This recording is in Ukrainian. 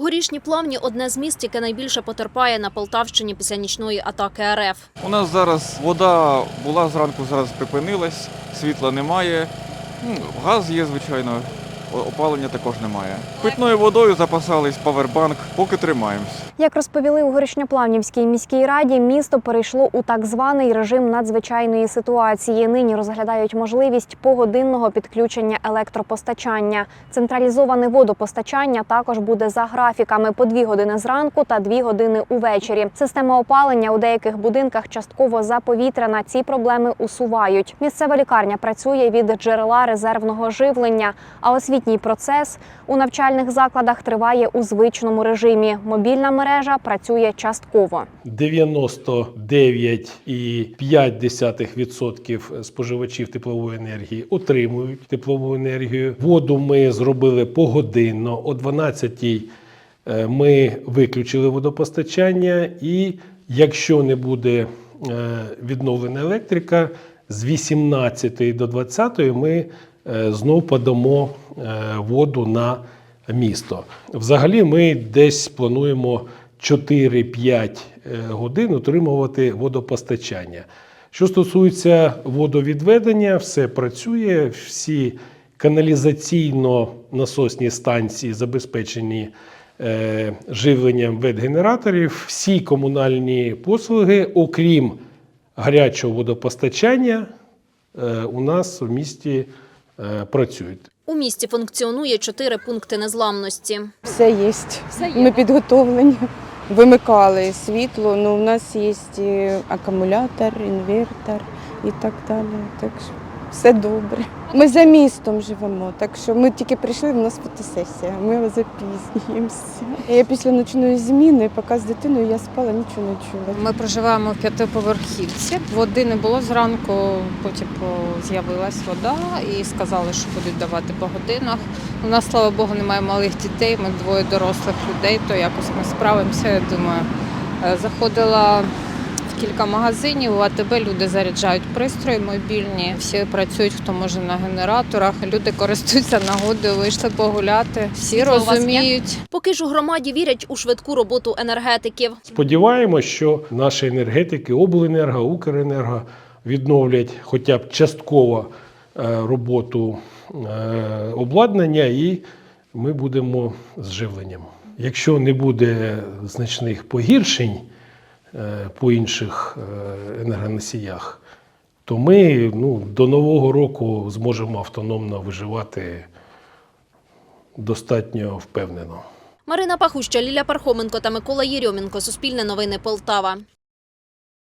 Горішні плавні одне з міст, яке найбільше потерпає на Полтавщині після нічної атаки РФ. У нас зараз вода була зранку, зараз припинилась, світла немає. Ну, Газ є, звичайно, опалення також немає. Питною водою запасались павербанк, поки тримаємось. Як розповіли у Горішньоплавнівській міській раді, місто перейшло у так званий режим надзвичайної ситуації. Нині розглядають можливість погодинного підключення електропостачання. Централізоване водопостачання також буде за графіками по дві години зранку та дві години увечері. Система опалення у деяких будинках частково заповітряна. Ці проблеми усувають. Місцева лікарня працює від джерела резервного живлення, а освітній процес у навчальних закладах триває у звичному режимі. Мобільна мережа працює частково. 99,5% споживачів теплової енергії отримують теплову енергію. Воду ми зробили погодинно. О 12 ми виключили водопостачання, і якщо не буде е, відновлена електрика, з 18 до 20 ми е, знов подамо е, воду на місто. Взагалі, ми десь плануємо 4-5 годин утримувати водопостачання. Що стосується водовідведення, все працює, всі каналізаційно-насосні станції забезпечені е, живленням ветгенераторів, всі комунальні послуги, окрім гарячого водопостачання, е, у нас в місті е, працюють. У місті функціонує чотири пункти незламності. Все є. Ми підготовлені. Вимикали світло, ну у нас є акумулятор, інвертор і так далі. Так що все добре. Ми за містом живемо, так що ми тільки прийшли, в нас фотосесія. Ми запізнюємося. Я після ночної зміни, поки з дитиною я спала, нічого не чула. Ми проживаємо в п'ятиповерхівці. Води не було зранку, потім з'явилась вода і сказали, що будуть давати по годинах. У нас, слава Богу, немає малих дітей, ми двоє дорослих людей, то якось ми справимося, я думаю. Е, Заходила кілька магазинів, у АТБ люди заряджають пристрої мобільні, всі працюють, хто може на генераторах. Люди користуються нагодою, вийшли погуляти. Всі розуміють. Поки ж у громаді вірять у швидку роботу енергетиків. Сподіваємось, що наші енергетики, обленерго, Укренерго відновлять хоча б частково е, роботу е, обладнання, і ми будемо з живленням. Якщо не буде значних погіршень по інших е, енергоносіях, то ми ну, до Нового року зможемо автономно виживати достатньо впевнено. Марина Пахуща, Ліля Пархоменко та Микола Єрьомінко. Суспільне новини Полтава.